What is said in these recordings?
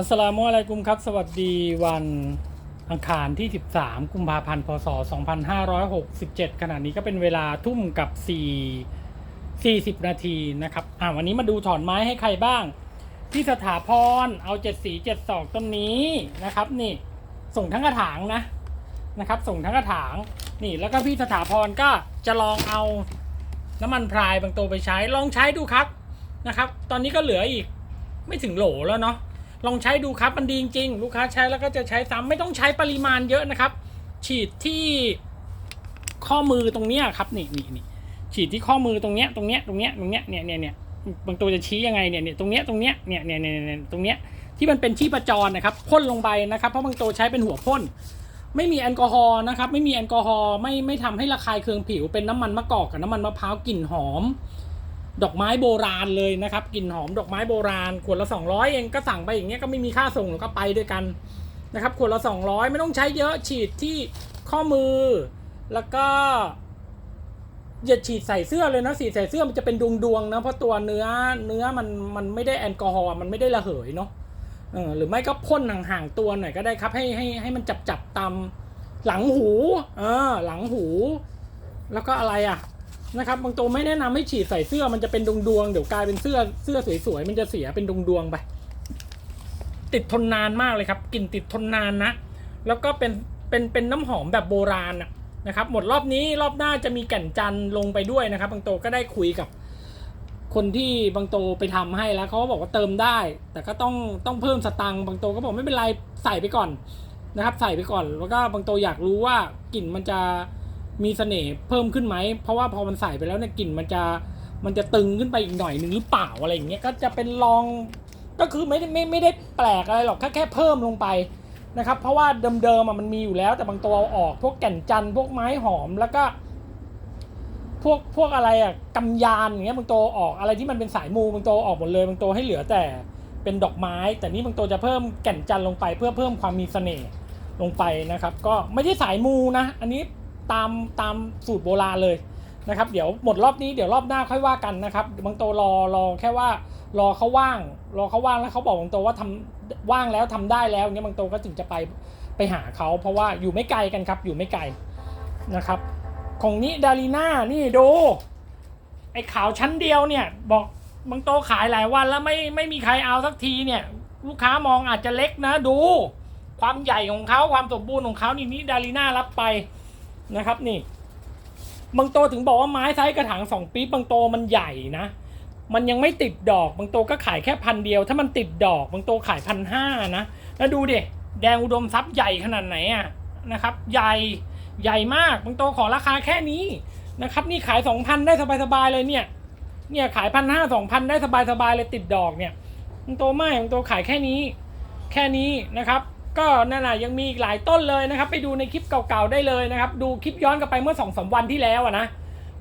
อัสลามุอะลัยกุมครับ สวัสดีวันอังคารที่ 13 กุมภาพันธ์ พศ 2567 ขณะนี้ก็เป็นเวลาทุ่มกับ 4 40 นาทีนะครับ อ่าวันนี้มาดูถอนไม้ให้ใครบ้าง พี่สถาพร เอา 7 สี 7 ศอกต้นนี้นะครับ นี่ ส่งทั้งกระถางนะ นะครับ ส่งทั้งกระถาง นี่ แล้วก็พี่สถาพรก็จะลองเอาน้ำมันพรายบางตัวไปใช้ ลองใช้ดูครับ นะครับ ตอนนี้ก็เหลืออีกไม่ถึงโหลแล้วเนาะ ลองใช้ดูครับมันดีจริงๆ ลูกค้าใช้แล้วก็จะใช้ซ้ำไม่ต้องใช้ปริมาณเยอะนะครับ ฉีดที่ข้อมือตรงเนี้ยครับนี่นี่นี่ฉีดที่ข้อมือตรงเนี้ยตรงเนี้ยตรงเนี้ยตรงเนี้ยเนี่ยเนี่ยเนี่ยบางตัวจะชี้ยังไงเนี่ยเนี่ยตรงเนี้ยตรงเนี้ยเนี่ยเนี่ยเนี่ยตรงเนี้ยที่มันเป็นที่ประจรนะครับพ่นลงไปนะครับ เพราะบางตัวใช้เป็นหัวพ่นไม่มีแอลกอฮอล์นะครับ ไม่มีแอลกอฮอล์ไม่ไม่ทำให้ระคายเคืองผิวเป็นน้ำมันมะกอกกับน้ำมันมะพร้าวกลิ่นหอม ดอกไม้โบราณเลยนะครับกลิ่นหอมดอกไม้โบราณขวดละ 200 เองก็สั่งไปอย่างเงี้ยก็ไม่มีค่าส่งหรอกก็ไปด้วยกันนะครับขวดละ 200 ไม่ต้องใช้เยอะฉีดที่ข้อมือ แล้วก็อย่าฉีดใส่เสื้อเลยนะฉีดใส่เสื้อมันจะเป็นดวงดวงๆนะเพราะตัวเนื้อเนื้อมันมันไม่ได้แอลกอฮอล์มันไม่ได้ระเหยเนาะเออหรือไม่ก็พ่นห่างๆตัวหน่อยก็ได้ครับให้ให้ให้มันจับจับตามหลังหู เออ หลังหู แล้วก็อะไรอะ นะครับบางตัวไม่แนะนำให้ฉีดใส่เสื้อมันจะเป็นดวงดวงเดี๋ยวกลายเป็นเสื้อเสื้อสวยๆมันจะเสียเป็นดวงดวงไป ติดทนนานมากเลยครับกลิ่นติดทนนานนะ แล้วก็เป็นเป็นเป็นน้ำหอมแบบโบราณนะครับ หมดรอบนี้รอบหน้าจะมีแก่นจันทร์ลงไปด้วยนะครับ บางโตก็ได้คุยกับคนที่บางโตไปทำให้แล้วเขาบอกว่าเติมได้ แต่ก็ต้องต้องเพิ่มสตังค์บางโตก็บอกไม่เป็นไรใส่ไปก่อนนะครับ ใส่ไปก่อน แล้วก็บางโตอยากรู้ว่ากลิ่นมันจะ มีเสน่ห์เพิ่มขึ้นไหม เพราะว่าพอมันใส่ไปแล้วเนี่ยกลิ่นมันจะมันจะตึงขึ้นไปอีกหน่อยหนึ่งหรือเปล่าอะไรอย่างเงี้ยก็จะเป็นลองก็คือไม่ได้ไม่ไม่ได้แปลกอะไรหรอกแค่แค่เพิ่มลงไปนะครับ เพราะว่าเดิมๆอะมันมีอยู่แล้วแต่บางตัวเอาออก พวกแก่นจันทร์พวกไม้หอมแล้วก็ พวกพวกอะไรอะกำยานอย่างเงี้ยบางตัวออกอะไรที่มันเป็นสายมูบางตัวออกหมดเลยบางตัวให้เหลือแต่เป็นดอกไม้ แต่นี่บางตัวจะเพิ่มแก่นจันทร์ลงไป เพื่อเพิ่มความมีเสน่ห์ลงไปนะครับ ก็ไม่ได้สายมูนะ อันนี้ ตามตามสูตรโบราณเลยนะครับ เดี๋ยวหมดรอบนี้เดี๋ยวรอบหน้าค่อยว่ากันนะครับบางตัวรอรอแค่ว่ารอเขาว่าง รอเขาว่างแล้วเขาบอกบางตัวว่าทำว่างแล้วทำได้แล้วเงี้ยบางตัวก็ถึงจะไปไปหาเขาเพราะว่าอยู่ไม่ไกลกันครับอยู่ไม่ไกลนะครับ ของนี้ดารีน่านี่ดูไอ้ขาวชั้นเดียวเนี่ยบอกบางโตขายหลายวันแล้วไม่ไม่มีใครเอาสักทีเนี่ย ลูกค้ามองอาจจะเล็กนะดู ความใหญ่ของเขาความสมบูรณ์ของเขานี่นี่ดารีน่ารับไป นะครับนี่บางโตถึงบอกว่าไม้ไซส์กระถางสองปีบางโตมันใหญ่นะ มันยังไม่ติดดอกบางโตก็ขายแค่พันเดียว ถ้ามันติดดอกบางโตขายพันห้านะแล้วดูดิแดงอุดมทรัพย์ใหญ่ขนาดไหนอะนะครับ ใหญ่ใหญ่มากบางโตขอราคาแค่นี้นะครับ นี่ขายสองพันได้สบายๆเลยเนี่ย เนี่ยขายพันห้าสองพันได้สบายๆเลยติดดอกเนี่ยบางโตไม่บางโตขายแค่นี้ แค่นี้นะครับ ก็นั่นแหะยังมีอีกหลายต้นเลยนะครับ ไปดูในคลิปเก่าๆได้เลยนะครับ ดูคลิปย้อนกลับไปเมื่อสองสามวันที่แล้วอะนะ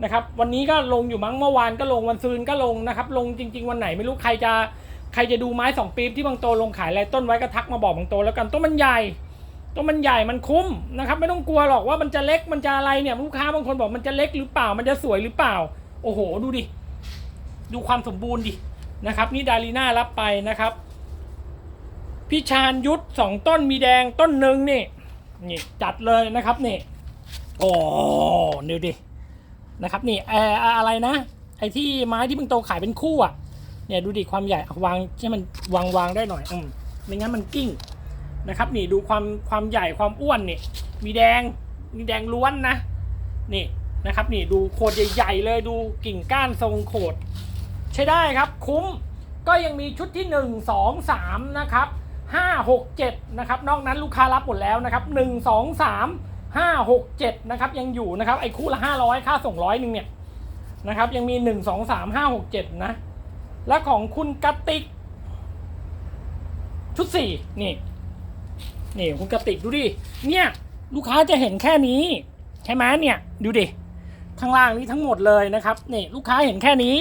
นะครับ วันนี้ก็ลงอยู่มั้งเมื่อวานก็ลงวันซืนก็ลงนะครับ ลงจริง ๆ วันไหนไม่รู้ใครจะใครจะดูไม้สองปี๊บที่บางโตลงขายอะไรต้นไว้ก็ทักมาบอกบางโตแล้วกันต้นมันใหญ่ต้นมันใหญ่มันคุ้มนะครับไม่ต้องกลัวหรอกว่ามันจะเล็กมันจะอะไรเนี่ยลูกค้าบางคนบอกมันจะเล็กหรือเปล่ามันจะสวยหรือเปล่า โอ้โห ดูดิดูความสมบูรณ์ดินะครับ นี่ดารีน่ารับไปนะครับ พิชานยุทธสองต้นมีแดงต้นหนึ่งนี่นี่จัดเลยนะครับนี่โอ้ดูดินะครับนี่เอออะไรนะไอ้ที่ไม้ที่มึงโตขายเป็นคู่อะเนี่ยดูดิความใหญ่วางให้มันวางวางได้หน่อยอืมไม่งั้นมันกิ้งนะครับนี่ดูความความใหญ่ความอ้วนนี่มีแดงมีแดงล้วนนะนี่นะครับนี่ดูโคดใหญ่ๆเลยดูกิ่งก้านทรงโคดใช้ได้ครับคุ้มก็ยังมีชุดที่ 1 2 3 นะครับ 5 6 7นะครับนอกนั้นลูกค้ารับหมดแล้วนะครับ1 2 3 5 6 7นะครับยังอยู่นะครับไอ้คู่ละ 500 ค่าส่งร้อยหนึ่งเนี่ยนะครับยังมี 1 2 3 5 6 7 นะ และของคุณกติก ชุด 4 นี่ นี่คุณกติกดูดิ เนี่ย ลูกค้าจะเห็นแค่นี้ ใช่ไหมเนี่ย ดูดิ ข้างล่างนี้ทั้งหมดเลยนะครับ นี่ลูกค้าเห็นแค่นี้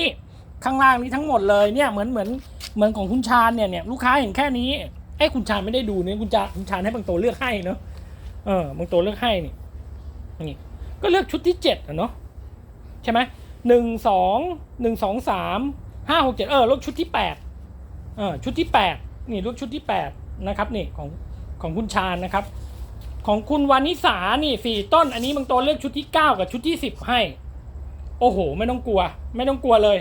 ข้างล่างนี้ทั้งหมดเลยเนี่ยเหมือนเหมือนเหมือนของคุณชาญเนี่ยเนี่ยลูกค้าเห็นแค่นี้ เอ้คุณชาญไม่ได้ดูเนี่ยคุณจาคุณชาญให้บางตัวเลือกให้เนาะเออบางตัวเลือกให้นี่นี่ก็เลือกชุดที่เจ็ดอะเนาะใช่ไหมหนึ่งสองหนึ่งสองสามห้าหกเจ็ดเออเลือกชุดที่แปดเออชุดที่แปดนี่เลือกชุดที่แปดนะครับนี่ของของคุณชาญนะครับ ของคุณวานิสานี่สี่ต้น อันนี้บางตัวเลือกชุดที่เก้ากับชุดที่สิบให้ โอ้โห ไม่ต้องกลัว ไม่ต้องกลัวเลย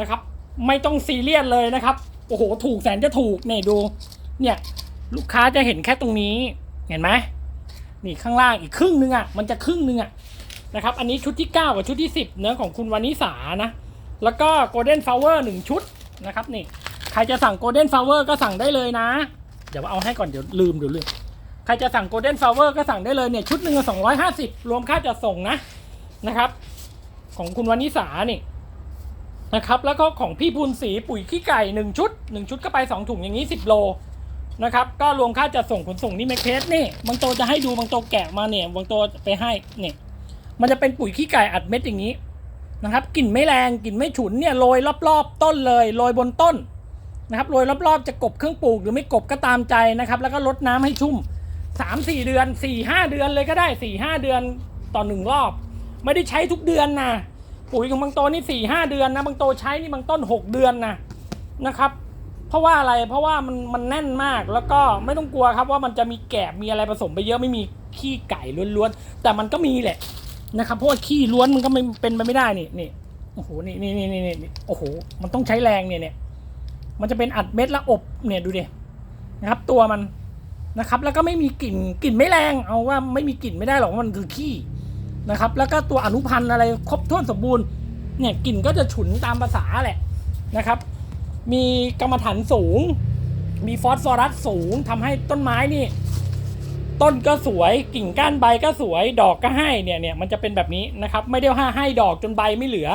นะครับ ไม่ต้องซีเรียสเลยนะครับ โอ้โห ถูกแสนจะถูกเนี่ยดู เนี่ยลูกค้าจะเห็นแค่ตรงนี้เห็นไหมนี่ข้างล่างอีกครึ่งนึงอะมันจะครึ่งนึงอะนะครับ อันนี้ชุดที่ 9 กับชุดที่ 10เนื้อของคุณวานิสานะ แล้วก็ Golden Flower หนึ่งชุดนะครับนี่ใครจะสั่ง Golden Flower ก็สั่งได้เลยนะ เดี๋ยวเอาให้ก่อนเดี๋ยวลืมเดี๋ยวลืมใครจะสั่ง Golden Flower ก็สั่งได้เลยเนี่ยชุดหนึ่งสองร้อยห้าสิบรวมค่าจัดส่งนะนะครับ ของคุณวานิสานี่นะครับ แล้วก็ของพี่พูนสีปุ๋ยขี้ไก่หนึ่งชุดหนึ่งชุดก็ไปสองถุงอย่างนี้สิบโล นะครับ ก็รวมค่าจัดส่งขนส่งนี่แมคเพสนี่บางโตจะให้ดูบางโตแกะมาเนี่ยบางโตไปให้เนี่ยมันจะเป็นปุ๋ยขี้ไก่อัดเม็ดอย่างนี้นะครับกลิ่นไม่แรงกลิ่นไม่ฉุนเนี่ยโรยรอบๆ ต้นเลยโรยบนต้นนะครับโรยรอบๆ จะกบเครื่องปลูกหรือไม่กบก็ตามใจนะครับ แล้วก็ลดน้ำให้ชุ่มสามสี่เดือนสี่ห้าเดือนเลยก็ได้สี่ห้าเดือนต่อหนึ่งรอบ ไม่ได้ใช้ทุกเดือนนะปุ๋ยของบางตนี่สี่ห้าเดือนนะบางโตใช้นี่บางต้นหกเดือนนะนะครับ เพราะว่าอะไรเพราะว่ามันมันแน่นมากแล้วก็ไม่ต้องกลัวครับว่ามันจะมีแกบมีอะไรผสมไปเยอะไม่มีขี้ไก่ล้วนๆแต่มันก็มีแหละนะครับเพราะว่าขี้ล้วนมันก็ไม่เป็นไปไม่ได้นี่นี่โอ้โหนี่นี่นี่นี่นี่โอ้โหมันต้องใช้แรงเนี่ยเนี่ยมันจะเป็นอัดเม็ดแล้วอบเนี่ยดูดินะครับตัวมันนะครับแล้วก็ไม่มีกลิ่นกลิ่นไม่แรงเอาว่าไม่มีกลิ่นไม่ได้หรอกมันคือขี้นะครับแล้วก็ตัวอนุพันธ์อะไรครบถ้วนสมบูรณ์เนี่ยกลิ่นก็จะฉุนตามภาษาแหละนะครับ มีกรรมฐานสูง มีฟอสฟอรัสสูงทำให้ต้นไม้นี่ ต้นก็สวยกิ่งก้านใบก็สวย ดอกก็ให้เนี่ยเนี่ยมันจะเป็นแบบนี้นะครับ ไม่ได้ว่าให้ดอกจนใบไม่เหลือ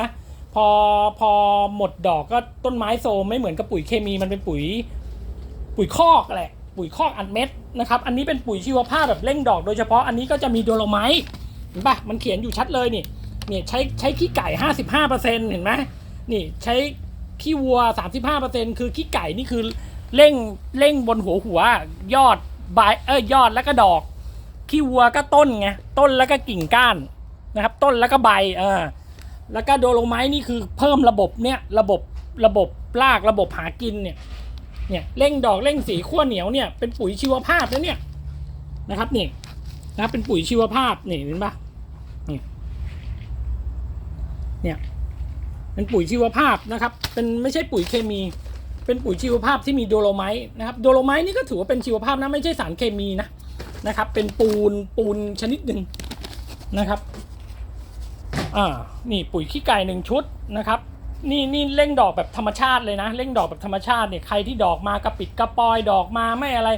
พอพอหมดดอกก็ต้นไม้โซมไม่เหมือนกับปุ๋ยเคมีมันเป็นปุ๋ย ปุ๋ยคอกแหละปุ๋ยคอกอัดเม็ดนะครับ อันนี้เป็นปุ๋ยชีวภาพแบบเร่งดอกโดยเฉพาะอันนี้ก็จะมีโดโลไมต์เห็นปะมันเขียนอยู่ชัดเลยนี่เนี่ยใช้ใช้ขี้ไก่ห้าสิบห้าเปอร์เซ็นเห็นไหมนี่ใช้ ขี้วัวสามสิบห้าเปอร์เซ็นคือขี้ไก่นี่คือเร่งเร่งบนหัวหัว ยอดใบเอ้ยยอดแล้วก็ดอก ขี้วัวก็ต้นไงต้นแล้วก็กิ่งก้านนะครับ ต้นแล้วก็ใบเออแล้วก็โดโลไมต์นี่คือเพิ่มระบบเนี่ยระบบระบบรากระบบหากินเนี่ยเนี่ยเร่งดอกเร่งสีขั้วเหนียวเนี่ยเป็นปุ๋ยชีวภาพนะเนี่ยนะครับนี่นะครับเป็นปุ๋ยชีวภาพนี่เห็นปะนี่เนี่ย เป็นปุ๋ยชีวภาพนะครับ เป็นไม่ใช่ปุ๋ยเคมี เป็นปุ๋ยชีวภาพที่มีโดโลไมต์นะครับโดโลไมต์นี่ก็ถือว่าเป็นชีวภาพนะไม่ใช่สารเคมีนะนะครับ เป็นปูนปูนชนิดหนึ่งนะครับอ่านี่ปุ๋ยขี้ไก่หนึ่งชุดนะครับนี่นี่เร่งดอกแบบธรรมชาติเลยนะเร่งดอกแบบธรรมชาติเนี่ยใครที่ดอกมากระปิดกระปอยดอกมาไม่อะไร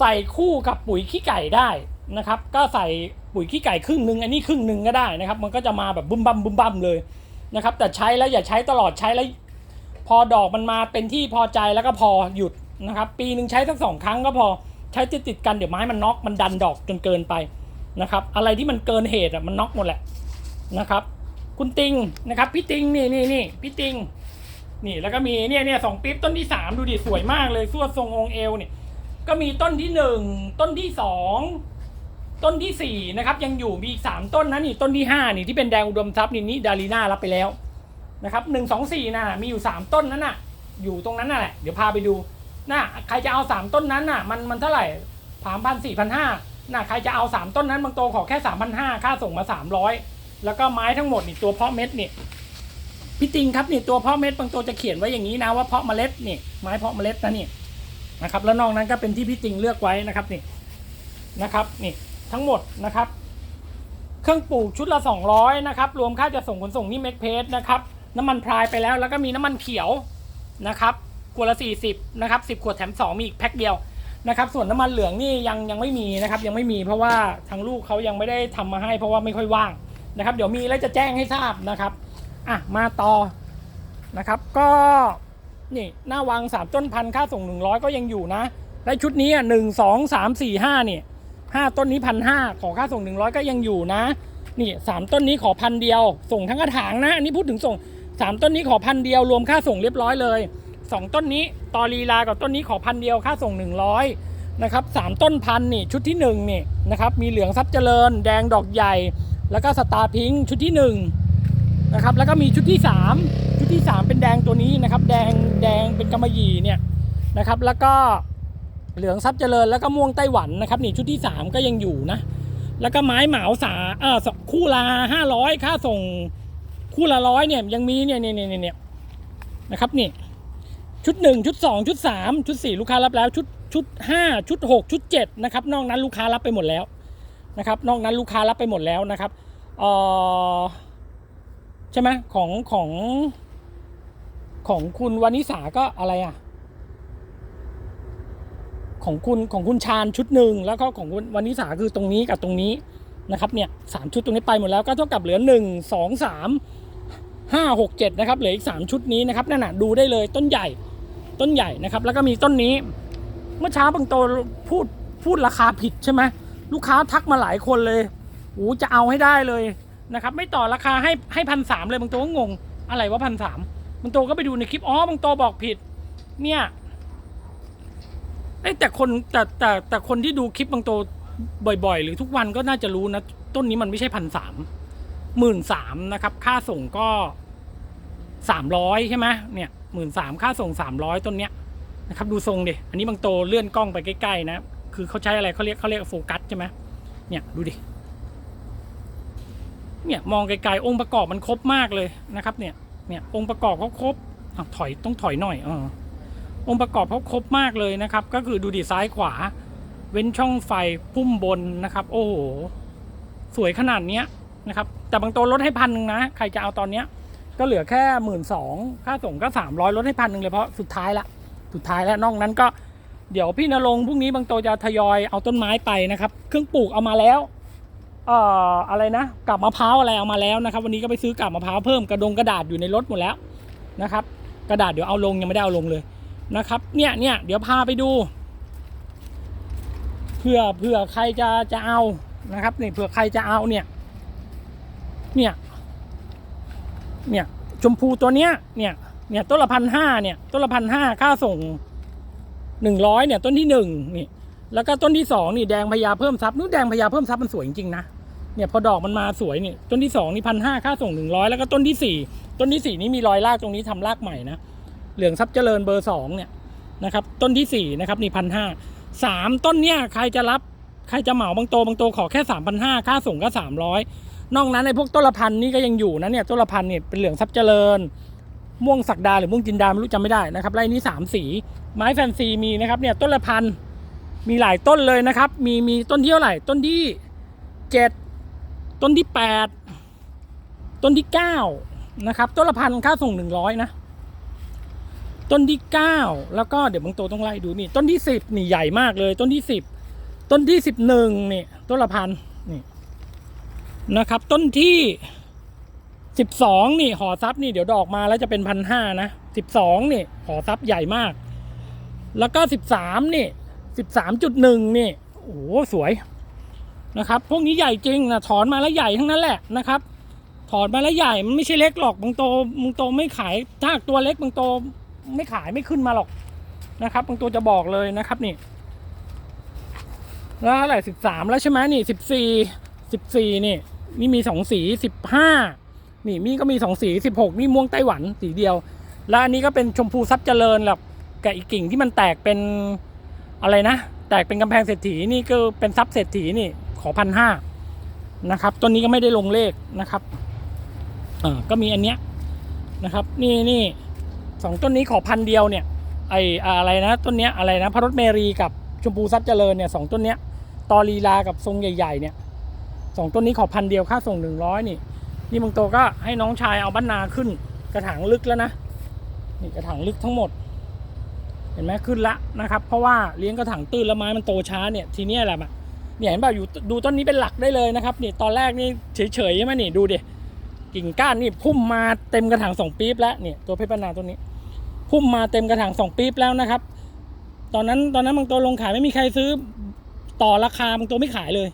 ใส่คู่กับปุ๋ยขี้ไก่ได้นะครับ ก็ใส่ปุ๋ยขี้ไก่ครึ่งหนึ่งอันนี้ครึ่งหนึ่งก็ได้นะครับ มันก็จะมาแบบบุ้มบัมบุ้มบัมเลย นะครับ แต่ใช้แล้วอย่าใช้ตลอดใช้แล้ว พอดอกมันมาเป็นที่พอใจแล้วก็พอหยุดนะครับ ปีหนึ่งใช้สักสองครั้งก็พอใช้ติดติดกันเดี๋ยวไม้มันน็อกมันดันดอกจนเกินไปนะครับ อะไรที่มันเกินเหตุอะมันน็อกหมดแหละนะครับ คุณติงนะครับพี่ติงนี่นี่นี่พี่ติงนี่แล้วก็มีเนี่ยเนี่ยสองปิ๊บต้นที่สามดูดิสวยมากเลยสวดทรงองเอวเนี่ยก็มีต้นที่หนึ่งต้นที่สอง ต้นที่สี่นะครับ ยังอยู่มีอีกสามต้นนะนี่ต้นที่ห้านี่ที่เป็นแดงอุดมทรัพย์นี่นี่ดารีน่ารับไปแล้วนะครับหนึ่งสองสี่น่ะมีอยู่สามต้นนั้นน่ะ อยู่ตรงนั้นน่ะแหละเดี๋ยวพาไปดูน่ะใครจะเอาสามต้นนั้นน่ะมันมันเท่าไหร่สามพันสี่พันห้าน่ะใครจะเอาสามต้นนั้นบางโตขอแค่สามพันห้าค่าส่งมาสามร้อยแล้วก็ไม้ทั้งหมดนี่ตัวเพาะเม็ดนี่พี่ติงครับนี่ตัวเพาะเม็ดบางตัวจะเขียนไว้อย่างนี้นะว่าเพาะเมล็ดนี่ไม้เพาะเมล็ดนะนี่นะครับแล้วนอกนั้นก็เป็นที่พี่ติงเลือกไว้นะครับนี่นะครับนี่ ทั้งหมดนะครับ เครื่องปลูกชุดละ 200 นะครับ รวมค่าจะส่งขนส่งนี่เมกเพสนะครับ น้ำมันพรายไปแล้ว แล้วก็มีน้ำมันเขียวนะครับขวดละ 40 นะครับ 10 ขวดแถม 2 มีอีกแพ็คเดียวนะครับ ส่วนน้ำมันเหลืองนี่ยังยังไม่มีนะครับ ยังไม่มีเพราะว่าทางลูกเขายังไม่ได้ทำมาให้ เพราะว่าไม่ค่อยว่างนะครับ เดี๋ยวมีแล้วจะแจ้งให้ทราบนะครับอะมาต่อนะครับ ก็นี่หน้าวางสามต้นพันค่าส่งหนึ่งร้อยก็ยังอยู่นะ และชุดนี้อะหนึ่งสองสามสี่ห้าเนี่ย ห้าต้นนี้พันห้าขอค่าส่งหนึ่งร้อยก็ยังอยู่นะ นี่สามต้นนี้ขอพันเดียว ส่งทั้งกระถางนะ อันนี้พูดถึงส่งสามต้นนี้ขอพันเดียวรวมค่าส่งเรียบร้อยเลยสองต้นนี้ตอลีลากับต้นนี้ขอพันเดียวค่าส่งหนึ่งร้อยนะครับสามต้นพันนี่ชุดที่หนึ่งนี่นะครับมีเหลืองทรัพย์เจริญ แดงดอกใหญ่ แล้วก็สตาร์พิงชุดที่หนึ่งนะครับแล้วก็มีชุดที่ 3 ชุดที่ 3 เป็นแดงตัวนี้นะครับแดงแดงเป็นกำมะหยี่เนี่ยนะครับแล้วก็ เหลืองทรัพย์เจริญแล้วก็ม่วงไต้หวันนะครับนี่ชุดที่สามก็ยังอยู่นะ แล้วก็ไม้เหมาสาเออคู่ละห้าร้อยค่าส่งคู่ละร้อยเนี่ยยังมีเนี่ยเนี่ยเนี่ยเนี่ยนะครับนี่ชุดหนึ่งชุดสองชุดสามชุดสี่ลูกค้ารับแล้วชุดชุดห้าชุดหกชุดเจ็ดนะครับ นอกนั้นลูกค้ารับไปหมดแล้วนะครับ นอกนั้นลูกค้ารับไปหมดแล้วนะครับเออใช่ไหมของของของคุณวานิสาก็อะไรอะ ของคุณของคุณชาญชุดหนึ่งแล้วก็ของคุณวานิสาคือตรงนี้กับตรงนี้นะครับเนี่ยสามชุดตรงนี้ไปหมดแล้วก็เท่ากับเหลือหนึ่งสองสามห้าหกเจ็ดนะครับเหลืออีกสามชุดนี้นะครับนั่นน่ะดูได้เลยต้นใหญ่ต้นใหญ่นะครับ แล้วก็มีต้นนี้ เมื่อเช้าบางโตพูดพูดราคาผิดใช่ไหมลูกค้าทักมาหลายคนเลยโอ้จะเอาให้ได้เลยนะครับ ไม่ต่อราคาให้ให้พันสามเลยบางโตก็งงอะไรว่าพันสามบางโตก็ไปดูในคลิปอ๋อบางโตบอกผิด เนี่ย อ้แต่คนแต่แต่แต่คนที่ดูคลิปบางโตบ่อยๆ หรือทุกวันก็น่าจะรู้นะ ต้นนี้มันไม่ใช่พันสามหมื่นสามนะครับ ค่าส่งก็สามร้อยใช่ไหมเนี่ยหมื่นสามค่าส่งสามร้อยต้นเนี้ยนะครับดูทรงดิอันนี้บางโตเลื่อนกล้องไปใกล้ๆนะ คือเขาใช้อะไรเขาเรียกเขาเรียกโฟกัสใช่ไหมเนี่ยดูดิเนี่ยมองไกลๆองค์ประกอบมันครบมากเลยนะครับ เนี่ยเนี่ยองค์ประกอบเขาครบอถอยต้องถอยหน่อยเออ องค์ประกอบเขาครบมากเลยนะครับ ก็คือดูดีซ้ายขวา เว้นช่องไฟพุ่มบนนะครับ โอ้โห สวยขนาดเนี้ยนะครับ แต่บางตัวลดให้พันหนึ่งนะ ใครจะเอาตอนเนี้ย ก็เหลือแค่หมื่นสองค่าส่งก็สามร้อยลดให้พันหนึ่งเลยเพราะสุดท้ายละ สุดท้ายแล้วนอกนั้นก็เดี๋ยวพี่นรงค์พรุ่งนี้บางตัวจะทยอยเอาต้นไม้ไปนะครับ เครื่องปลูกเอามาแล้วเอ่ออะไรนะกับมะพร้าวอะไรเอามาแล้วนะครับ วันนี้ก็ไปซื้อกับมะพร้าวเพิ่มกระดงกระดาษอยู่ในรถหมดแล้วนะครับ กระดาษเดี๋ยวเอาลงยังไม่ได้เอาลงเลย นะครับ เนี่ยเนี่ยเดี๋ยวพาไปดูเผื่อเผื่อใครจะจะเอานะครับนี่เผื่อใครจะเอาเนี่ย เนี่ย เนี่ยชมพูตัวเนี้ย เนี่ย เนี่ยต้นละพันห้าเนี่ยต้นละพันห้าค่าส่งหนึ่งร้อยเนี่ยต้นที่หนึ่งนี่แล้วก็ต้นที่สองนี่แดงพญาเพิ่มทรัพย์นู้นแดงพญาเพิ่มทรัพย์มันสวยจริงๆนะเนี่ยพอดอกมันมาสวยเนี่ยต้นที่สองนี่พันห้าค่าส่งหนึ่งร้อยแล้วก็ต้นที่สี่ต้นที่สี่นี่มีรอยรากตรงนี้ทำรากใหม่นะ เหลืองทรัพย์เจริญเบอร์สองเนี่ยนะครับต้นที่สี่นะครับนี่พันห้าสามต้นเนี่ยใครจะรับใครจะเหมาบางโตบางโตขอแค่สามพันห้าค่าส่งก็สามร้อยนอกนั้นในพวกต้นละพันนี่ก็ยังอยู่นะเนี่ยต้นละพันเนี่ยเป็นเหลืองทรัพย์เจริญ ม่วงสักดาหรือม่วงจินดาไม่รู้จำไม่ได้นะครับไร่นี้สามสี ไม้แฟนซีมีนะครับเนี่ยต้นละพันมีหลายต้นเลยนะครับ มีมีต้นที่เท่าไหร่ต้นที่เจ็ดต้นที่แปดต้นที่เก้านะครับต้นละพันค่าส่งหนึ่งร้อยนะ ต้นที่เก้าแล้วก็เดี๋ยวบางตัวต้องไล่ดูนี่ต้นที่สิบนี่ใหญ่มากเลย ต้นที่สิบต้นที่สิบหนึ่งนี่ต้นละพันนี่นะครับ ต้นที่สิบสองนี่หอซับนี่เดี๋ยวดอกมาแล้วจะเป็นพันห้านะสิบสองนี่หอซับใหญ่มาก แล้วก็สิบสามนี่สิบสามจุดหนึ่งนี่โอ้สวยนะครับ พวกนี้ใหญ่จริงนะถอนมาแล้วใหญ่ทั้งนั้นแหละนะครับถอนมาแล้วใหญ่มันไม่ใช่เล็กหรอกบางโตบางโตไม่ขายถ้าตัวเล็กบางโต ไม่ขายไม่ขึ้นมาหรอกนะครับบางตัวจะบอกเลยนะครับนี่แล้วอะไหร่สิบสามแล้วใช่ไหมนี่สิบสี่สิบสี่นี่นี่มีสองสีสิบห้านี่มีก็มีสองสีสิบหกนี่ม่วงไต้หวันสีเดียว แล้วอันนี้ก็เป็นชมพูซับเจริญแบบกับอีกกิ่งที่มันแตกเป็นอะไรนะ แตกเป็นกำแพงเศรษฐีนี่ก็เป็นซับเศรษฐีนี่ขอพันห้านะครับต้นนี้ก็ไม่ได้ลงเลขนะครับเออก็มีอันเนี้ยนะครับ นี่นี่ สองต้นนี้ขอพันเดียวเนี่ยไออะไรนะต้นเนี้ยอะไรนะพระรถเมรีกับชมพูทรัพย์เจริญเนี่ยสองต้นเนี้ยตอลีลากับทรงใหญ่ๆเนี่ยสองต้นนี้ขอพันเดียวค่าส่งหนึ่งร้อยนี่ นี่บางโตก็ให้น้องชายเอาบ้านนาขึ้น กระถางลึกแล้วนะนี่กระถางลึกทั้งหมด เห็นไหมขึ้นละนะครับ เพราะว่าเลี้ยงกระถางตื้นแล้วไม้มันโตช้าเนี่ยทีเนี้ยแหละมันเนี่ยเห็นป่ะอยู่ดูต้นนี้เป็นหลักได้เลยนะครับนี่ตอนแรกนี่เฉยๆใช่ไหมนี่ดูดิ กิ่งก้านนี่พุ่มมาเต็มกระถางสองปี๊บแล้วเนี่ยตัวเพชรบรรณาตัวนี้ พุ่มมาเต็มกระถางสองปี๊บแล้วนะครับ ตอนนั้นตอนนั้นบางตัวลงขายไม่มีใครซื้อต่อราคาบางตัวไม่ขายเลย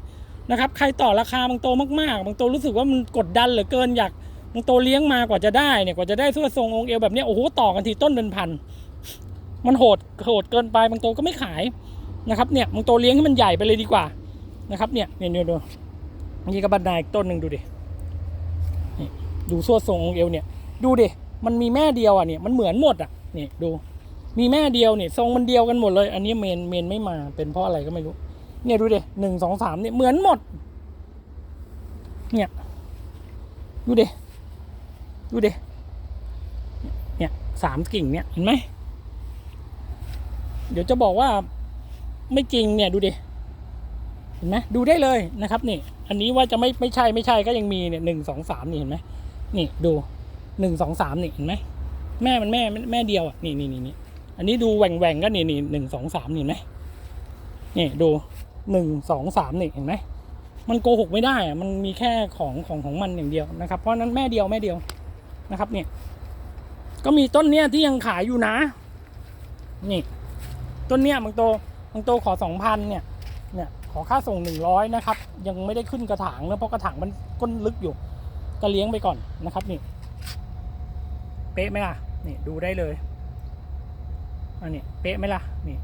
นะครับ ใครต่อราคาบางตัวมากๆ บางตัวรู้สึกว่ามันกดดันเหลือเกินอยากบางตัวเลี้ยงมากว่าจะได้เนี่ยกว่าจะได้สื้อทรงองค์เอวแบบนี้โอ้โหต่อกันทีต้นเป็นพันมันโหดโหดเกินไปบางตัวก็ไม่ขายนะครับเนี่ยบางตัวเลี้ยงให้มันใหญ่ไปเลยดีกว่านะครับเนี่ยเนี่ยเนี่ยดูนี่ก็บันไดอีกต้นหนึ่งดูดิ ดูสวดทรงองค์เอวเนี่ย ดูดิมันมีแม่เดียวอะเนี่ยมันเหมือนหมดอะนี่ดู มีแม่เดียวเนี่ยทรงมันเดียวกันหมดเลย อันนี้เมนเมนไม่มาเป็นเพราะอะไรก็ไม่รู้เนี่ยดูดิหนึ่งสองสามเนี่ยเหมือนหมด เนี่ย ดูดิดูดิเนี่ยสามกิ่งเนี่ยเห็นไหมเดี๋ยวจะบอกว่าไม่จริงเนี่ยดูดิเห็นไหมดูได้เลยนะครับนี่ อันนี้ว่าจะไม่ไม่ใช่ไม่ใช่ก็ยังมีเนี่ยหนึ่งสองสามนี่เห็นไหม นี่ดูหนึ่งสองสามนี่เห็นไหมแม่มันแม่แม่เดียวอะนี่นี่นี่อันนี้ดูแหว่งแหว่งก็นี่นี่หนึ่งสองสามนี่เห็นไหมนี่ดูหนึ่งสองสามนี่เห็นไหมมันโกหกไม่ได้อะมันมีแค่ของของของมันอย่างเดียวนะครับ เพราะฉะนั้นแม่เดียวแม่เดียวนะครับ เนี่ย ก็มีต้นเนี้ยที่ยังขายอยู่นะ นี่ ต้นเนี้ยบางโตบางโตขอสองพันเนี่ยเนี่ยขอค่าส่งหนึ่งร้อยนะครับ ยังไม่ได้ขึ้นกระถางนะเพราะกระถางมันก้นลึกอยู่ ก็เลี้ยงไปก่อนนะครับนี่ เป๊ะไหมล่ะนี่ดูได้เลยอันนี้เป๊ะไหมล่ะนี่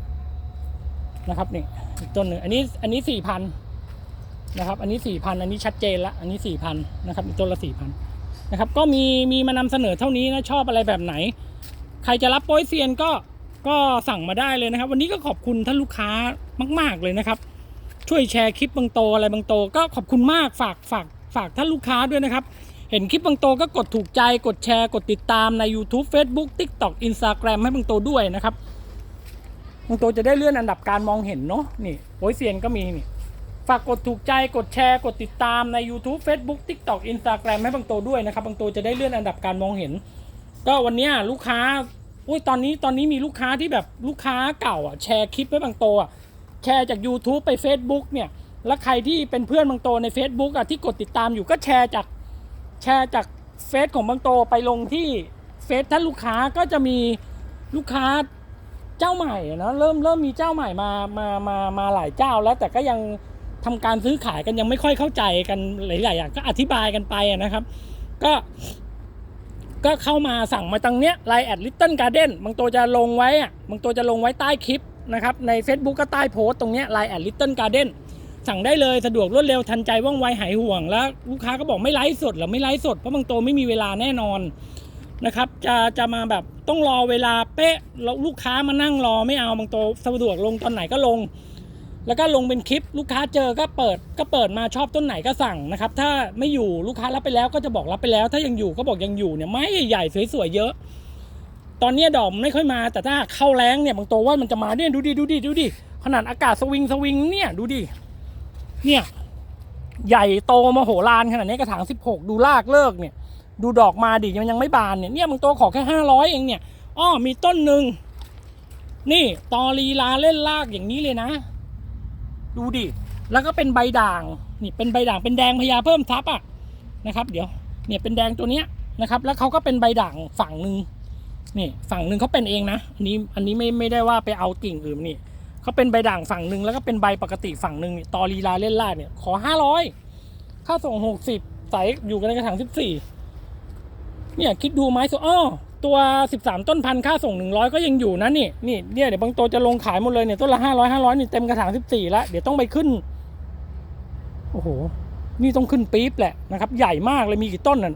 นะครับนี่อีกต้นหนึ่งอันนี้อันนี้สี่พันนะครับ อันนี้สี่พันอันนี้ชัดเจนละอันนี้สี่พันนะครับอีกต้นละสี่พันนะครับก็มีมีมานำเสนอเท่านี้นะชอบอะไรแบบไหน ใครจะรับโป้ยเซียนก็ก็สั่งมาได้เลยนะครับ วันนี้ก็ขอบคุณท่านลูกค้ามาก ๆเลยนะครับ ช่วยแชร์คลิปบางโตอะไรบางโต ก็ขอบคุณมากฝากฝากฝากท่านลูกค้าด้วยนะครับ เห็นคลิปบางโตก็กดถูกใจกดแชร์กดติดตามใน YouTube Facebook TikTok Instagram ให้บางโตด้วยนะครับบางโตจะได้เลื่อนอันดับการมองเห็นเนาะนี่โอยเซียนก็มีนี่ฝากกดถูกใจกดแชร์กดติดตามใน YouTube Facebook TikTok Instagram ให้บางโตด้วยนะครับบางโตจะได้เลื่อนอันดับการมองเห็น ก็วันนี้ลูกค้าอุ้ยตอนนี้ตอนนี้มีลูกค้าที่แบบลูกค้าเก่าอะแชร์คลิปไว้บางโตอะแชร์จาก YouTube ไป Facebook เนี่ยแล้วใครที่เป็นเพื่อนบางโตใน Facebook อะที่กดติดตามอยู่ก็แชร์จาก แชร์จากเฟซของบางโตไปลงที่เฟซท่านลูกค้าก็จะมีลูกค้าเจ้าใหม่อะนะเริ่มเริ่มมีเจ้าใหม่มามามามาหลายเจ้าแล้วแต่ก็ยังทำการซื้อขายกันยังไม่ค่อยเข้าใจกันหลาย ๆ อย่างก็อธิบายกันไปนะครับ ก็ก็เข้ามาสั่งมาตังเนี้ยไลน์แอดลิตเติ้ลการ์เด้นบางตัวจะลงไว้อะบางตัวจะลงไว้ใต้คลิปนะครับใน Facebook ก็ใต้โพสต์ตรงเนี้ยไลน์แอดลิตเติ้ลการ์เด้น สั่งได้เลยสะดวกรวดเร็วทันใจว่องไวหายห่วงแล้วลูกค้าก็บอกไม่ไลฟ์สดหรอไม่ไลฟ์สดเพราะบางตัวไม่มีเวลาแน่นอนนะครับจะจะมาแบบต้องรอเวลาเป๊ะแล้วลูกค้ามานั่งรอไม่เอาบางตัวสะดวกลงตอนไหนก็ลง แล้วก็ลงเป็นคลิปลูกค้าเจอก็เปิดก็เปิดมาชอบต้นไหนก็สั่งนะครับ ถ้าไม่อยู่ลูกค้ารับไปแล้วก็จะบอกรับไปแล้ว ถ้ายังอยู่ก็บอกยังอยู่เนี่ยไม้ใหญ่ๆสวยๆเยอะ ตอนนี้ดอกไม่ค่อยมา แต่ถ้าเข้าแรงเนี่ยบางตัวว่ามันจะมาเนี่ยดูดิดูดิดูดิขนาดอากาศสวิงสวิงเนี่ยดูดิ เนี่ย ใหญ่โตมโหฬารขนาดนี้กระถาง 16 ดูลากเลิกเนี่ย ดูดอกมาดิมันยังไม่บานเนี่ยเนี่ยบางโตขอแค่ 500 เองเนี่ยอ้อมีต้นหนึ่งนี่ตอลีลาเล่นลากอย่างนี้เลยนะ ดูดิ แล้วก็เป็นใบด่าง นี่เป็นใบด่างเป็นแดงพญาเพิ่มทับอะนะครับ เดี๋ยวเนี่ยเป็นแดงตัวเนี้ยนะครับ แล้วเขาก็เป็นใบด่างฝั่งหนึ่งนี่ฝั่งหนึ่งเขาเป็นเองนะอันนี้อันนี้ไม่ไม่ได้ว่าไปเอากิ่งอื่นนี่ เขาเป็นใบด่างฝั่งหนึ่งแล้วก็เป็นใบปกติฝั่งหนึ่งตอลีลาเล่นลากเนี่ยขอห้าร้อยค่าส่งหกสิบใส่อยู่กันในกระถางสิบสี่เนี่ยคิดดูไม้สดอ้อตัวสิบสามต้นพันค่าส่งหนึ่งร้อยก็ยังอยู่นะนี่นี่เนี่ยเดี๋ยวบางตัวจะลงขายหมดเลยเนี่ยต้นละห้าร้อยห้าร้อยนี่เต็มกระถางสิบสี่แล้วเดี๋ยวต้องไปขึ้นโอ้โหนี่ต้องขึ้นปี๊บแหละนะครับ ใหญ่มากเลยมีกี่ต้นน่ะ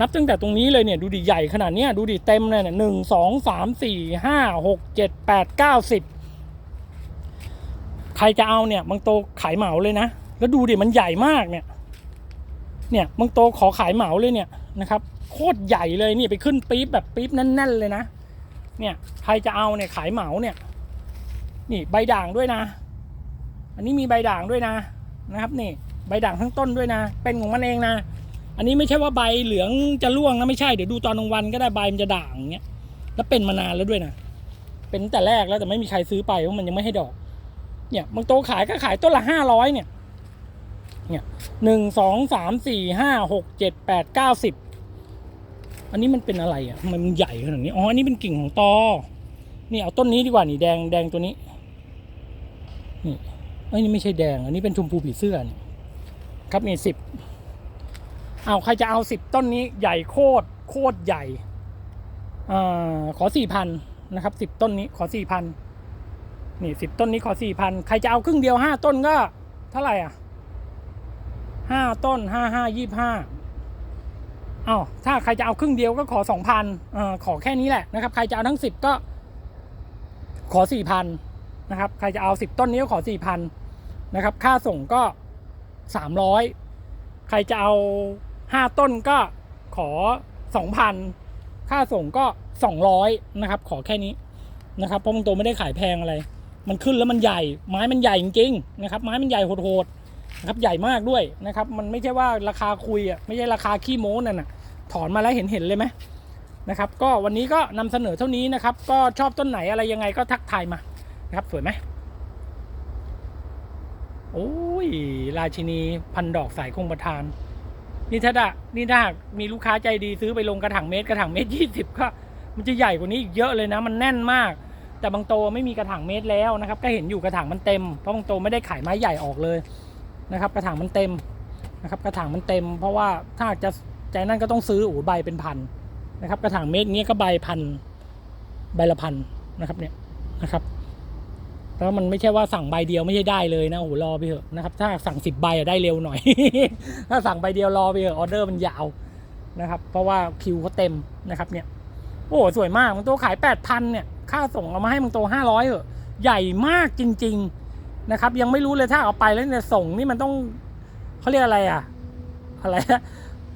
นับตั้งแต่ตรงนี้เลยเนี่ยดูดิใหญ่ขนาดเนี้ยดูดิเต็มเลยเนี่ยหนึ่งสองสามสี่ห้าหกเจ็ดแปดเก้าสิบ ใครจะเอาเนี่ยบางโตขายเหมาเลยนะ แล้วดูดิมันใหญ่มากเนี่ย เนี่ยบางโตขอขายเหมาเลยเนี่ยนะครับ โคตรใหญ่เลยนี่ไปขึ้นปี๊บแบบปี๊บแน่น ๆ เลยนะ เนี่ยใครจะเอาเนี่ยขายเหมาเนี่ย นี่ใบด่างด้วยนะ อันนี้มีใบด่างด้วยนะนะครับนี่ใบด่างทั้งต้นด้วยนะ เป็นของมันเองนะ อันนี้ไม่ใช่ว่าใบเหลืองจะร่วงนะไม่ใช่เดี๋ยวดูตอนกลางวันก็ได้ใบมันจะด่างอย่างเงี้ยแล้วเป็นมานานแล้วด้วยนะ เป็นแต่แรกแล้วแต่ไม่มีใครซื้อไปเพราะมันยังไม่ให้ดอก เนี่ยบางโตขายก็ขายต้นละห้าร้อยเนี่ย เนี่ยหนึ่งสองสามสี่ห้าหกเจ็ดแปดเก้าสิบอันนี้มันเป็นอะไรอะทำไมมันใหญ่ขนาดนี้อ๋ออันนี้เป็นกิ่งของตอนี่เอาต้นนี้ดีกว่านี่แดงแดงตัวนี้นี่เอ้นี่ไม่ใช่แดง อันนี้เป็นชมพูผีเสื้อนี่ครับนี่สิบเอาใครจะเอาสิบต้นนี้ใหญ่โคตรโคตรใหญ่อ่าขอสี่พันนะครับสิบต้นนี้ขอสี่พัน นี่สิบต้นนี้ขอสี่พันใครจะเอาครึ่งเดียวห้าต้นก็เท่าไหร่อะห้าต้นห้าห้ายี่ห้าอ้าถ้าใครจะเอาครึ่งเดียวก็ขอสองพันอ่าขอแค่นี้แหละนะครับ ใครจะเอาทั้งสิบก็ ขอสี่พันนะครับ ใครจะเอาสิบต้นนี้ก็ขอสี่พันนะครับ ค่าส่งก็สามร้อยใครจะเอาห้าต้นก็ขอสองพันค่าส่งก็สองร้อยนะครับ ขอแค่นี้นะครับเพราะบางตัวไม่ได้ขายแพงอะไร มันขึ้นแล้วมันใหญ่ ไม้มันใหญ่จริงๆนะครับ ไม้มันใหญ่โหดๆนะครับใหญ่มากด้วยนะครับ มันไม่ใช่ว่าราคาคุยอะไม่ใช่ราคาขี้โม้นั่นน่ะ ถอนมาแล้วเห็นเห็นๆเลยไหมนะครับ ก็วันนี้ก็นำเสนอเท่านี้นะครับ ก็ชอบต้นไหนอะไรยังไงก็ทักทายมานะครับสวยไหมโอ้ยราชินีพันดอกสายคงประทาน นี่ถ้าดะนี่ถ้าามีลูกค้าใจดีซื้อไปลงกระถางเมตรกระถางเมตรยี่สิบก็มันจะใหญ่กว่านี้อีกเยอะเลยนะ มันแน่นมาก แต่บางโตไม่มีกระถางเมตรแล้วนะครับ ก็เห็นอยู่กระถางมันเต็มเพราะบางโตไม่ได้ขายไม้ใหญ่ออกเลยนะครับ กระถางมันเต็มนะครับ กระถางมันเต็ม เพราะว่าถ้าจะใจนั่นก็ต้องซื้ออ้โหใบเป็นพันนะครับ กระถางเมตรนี้ก็ใบพันใบละพันนะครับเนี่ยนะครับแล้วมันไม่ใช่ว่าสั่งใบเดียวไม่ใช่ได้เลยนะโอ้โหรอไปเถอะนะครับ ถ้าสั่งสิบใบอะได้เร็วหน่อย ถ้าสั่งใบเดียวรอไปเถอะออเดอร์มันยาวนะครับ เพราะว่าคิวเขาเต็มนะครับเนี่ยโอ้สวยมากมันตัวขายแปดพันเนี่ย ค่าส่งเอามาให้มันตัวห้าร้อยเหอะใหญ่มากจริง ๆนะครับ ยังไม่รู้เลยถ้าเอาไปแล้วเนี่ยส่งนี่มันต้องเขาเรียกอะไรอะ อะไรอะ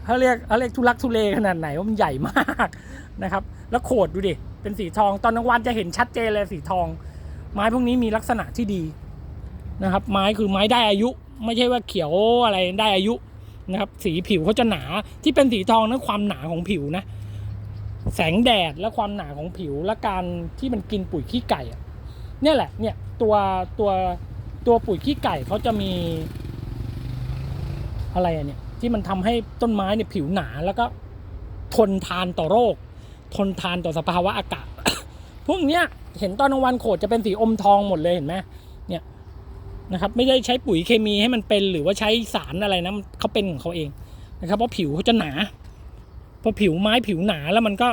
เขาเรียกเขาเรียกทุลักทุเลขนาดไหนว่ามันใหญ่มากนะครับ แล้วโขดดูดิเป็นสีทองตอนกลางวันจะเห็นชัดเจนเลยสีทอง ไม้พวกนี้มีลักษณะที่ดีนะครับ ไม้คือไม้ได้อายุ ไม่ใช่ว่าเขียวอะไรได้อายุนะครับ สีผิวเขาจะหนาที่เป็นสีทองนั้นความหนาของผิวนะ แสงแดดและความหนาของผิวและการที่มันกินปุ๋ยขี้ไก่เนี่ยแหละเนี่ยตัวตัวตัวปุ๋ยขี้ไก่เขาจะมี อะไรอะเนี่ยที่มันทำให้ต้นไม้เนี่ยผิวหนาแล้วก็ทนทานต่อโรค ทนทานต่อสภาวะอากาศ พวกเนี้ยเห็นตอนกลางวันโขดจะเป็นสีอมทองหมดเลยเห็นไหมเนี่ยนะครับ ไม่ได้ใช้ปุ๋ยเคมีให้มันเป็นหรือว่าใช้สารอะไรนะเขาเป็นของเขาเองนะครับเพราะผิวเขาจะหนา พอผิวไม้ผิวหนาแล้วมันก็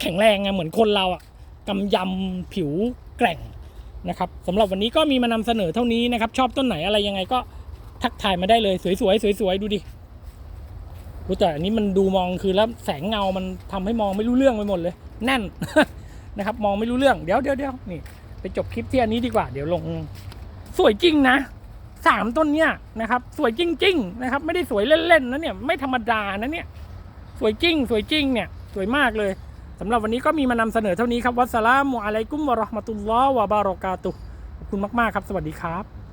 แข็งแรงไงเหมือนคนเราอะกำยำผิวแกร่งนะครับสำหรับวันนี้ก็มีมานำเสนอเท่านี้นะครับ ชอบต้นไหนอะไรยังไงก็ทักทายมาได้เลยสวยๆสวยๆดูดิรู้แต่อันนี้มันดูมองคือแล้วแสงเงามันทำให้มองไม่รู้เรื่องไปหมดเลย แน่นนะครับ มองไม่รู้เรื่องเดี๋ยวเดี๋ยวเดี๋ยวนี่ ไปจบคลิปที่อันนี้ดีกว่า เดี๋ยวลง สวยจริงนะสามต้นเนี้ยนะครับ สวยจริง ๆ นะครับ ไม่ได้สวยเล่นๆนะเนี่ยไม่ธรรมดานะเนี่ย สวยจริง สวยจริงเนี่ยสวยมากเลยสำหรับวันนี้ก็มีมานำเสนอเท่านี้ครับวัสสลามุอะลัยกุมวะราะห์มะตุลลอฮ์วะบารอกาตุขอบคุณมาก ๆ ครับ สวัสดีครับ